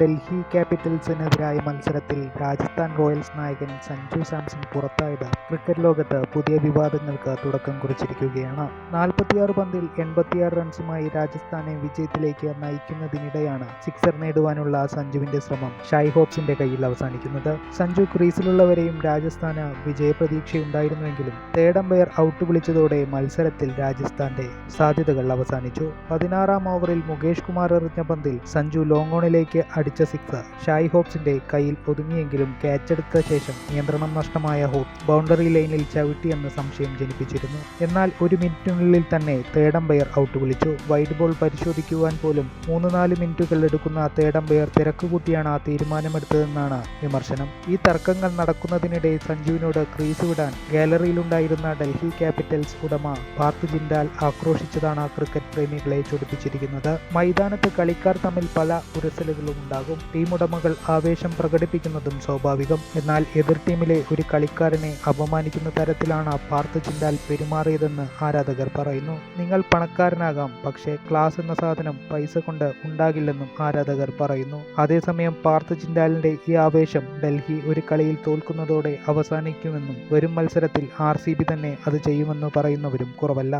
ഡൽഹി ക്യാപിറ്റൽസിനെതിരായ മത്സരത്തിൽ രാജസ്ഥാൻ റോയൽസ് നായകൻ സഞ്ജു സാംസൺ പുറത്തായത് ക്രിക്കറ്റ് ലോകത്ത് പുതിയ വിവാദങ്ങൾക്ക് തുടക്കം കുറിച്ചിരിക്കുകയാണ്. നാൽപ്പത്തിയാറ് പന്തിൽ എൺപത്തിയാറ് റൺസുമായി രാജസ്ഥാനെ വിജയത്തിലേക്ക് നയിക്കുന്നതിനിടെയാണ് സിക്സർ നേടുവാനുള്ള സഞ്ജുവിന്റെ ശ്രമം ഷായ് ഹോപ്സിന്റെ കയ്യിൽ അവസാനിക്കുന്നത്. സഞ്ജു ക്രീസിലുള്ളവരെയും രാജസ്ഥാന് വിജയപ്രതീക്ഷയുണ്ടായിരുന്നുവെങ്കിലും തേർഡ് ഔട്ട് വിളിച്ചതോടെ മത്സരത്തിൽ രാജസ്ഥാന്റെ സാധ്യതകൾ അവസാനിച്ചു. പതിനാറാം ഓവറിൽ മുകേഷ് കുമാർ എറിഞ്ഞ പന്തിൽ സഞ്ജു ലോങ് ഓണിലേക്ക് അടിച്ച സിക്സർ ഷായ് ഹോപ്സിന്റെ കയ്യിൽ ഒതുങ്ങിയെങ്കിലും ക്യാച്ചെടുത്ത ശേഷം നിയന്ത്രണം നഷ്ടമായ ഹോപ്പ് ബൗണ്ടറി ലൈനിൽ ചവിട്ടിയെന്ന് സംശയം ജനിപ്പിച്ചിരുന്നു. എന്നാൽ ഒരു മിനിറ്റിനുള്ളിൽ തന്നെ തേർഡ് അമ്പയർ ഔട്ട് വിളിച്ചു. വൈഡ് ബോൾ പരിശോധിക്കുവാൻ പോലും മൂന്ന് നാല് മിനിറ്റുകൾ എടുക്കുന്ന തേർഡ് അമ്പയർ തിരക്കുകൂട്ടിയാണ് ആ തീരുമാനമെടുത്തതെന്നാണ് വിമർശനം. ഈ തർക്കങ്ങൾ നടക്കുന്നതിനിടെ സഞ്ജുവിനോട് ക്രീസ് വിടാൻ ഗാലറിയിലുണ്ടായിരുന്ന ഡൽഹി ക്യാപിറ്റൽസ് ഉടമ പാർത്ത് ജിൻഡാൽ ആക്രോശിച്ചതാണ് ക്രിക്കറ്റ് പ്രേമികളെ ചൊടിപ്പിച്ചിരിക്കുന്നത്. മൈതാനത്ത് കളിക്കാർ തമ്മിൽ പല ഉരസലുകളും ഉണ്ടാകും ടീമുടമകൾ ആവേശം പ്രകടിപ്പിക്കുന്നതും സ്വാഭാവികം. എന്നാൽ എതിർ ടീമിലെ ഒരു കളിക്കാരനെ അപമാനിക്കുന്ന തരത്തിലാണ് പാർത്ഥ ചിന്താൽ പെരുമാറിയതെന്ന് ആരാധകർ പറയുന്നു. നിങ്ങൾ പണക്കാരനാകാം പക്ഷേ ക്ലാസ് എന്ന സാധനം പൈസ കൊണ്ട് ഉണ്ടാകില്ലെന്നും ആരാധകർ പറയുന്നു. അതേസമയം പാർത്ഥ ചിന്താലിന്റെ ഈ ആവേശം ഡൽഹി ഒരു കളിയിൽ തോൽക്കുന്നതോടെ അവസാനിക്കുമെന്നും വരും മത്സരത്തിൽ ആർ തന്നെ അത് ചെയ്യുമെന്ന് പറയുന്നവരും കുറവല്ല.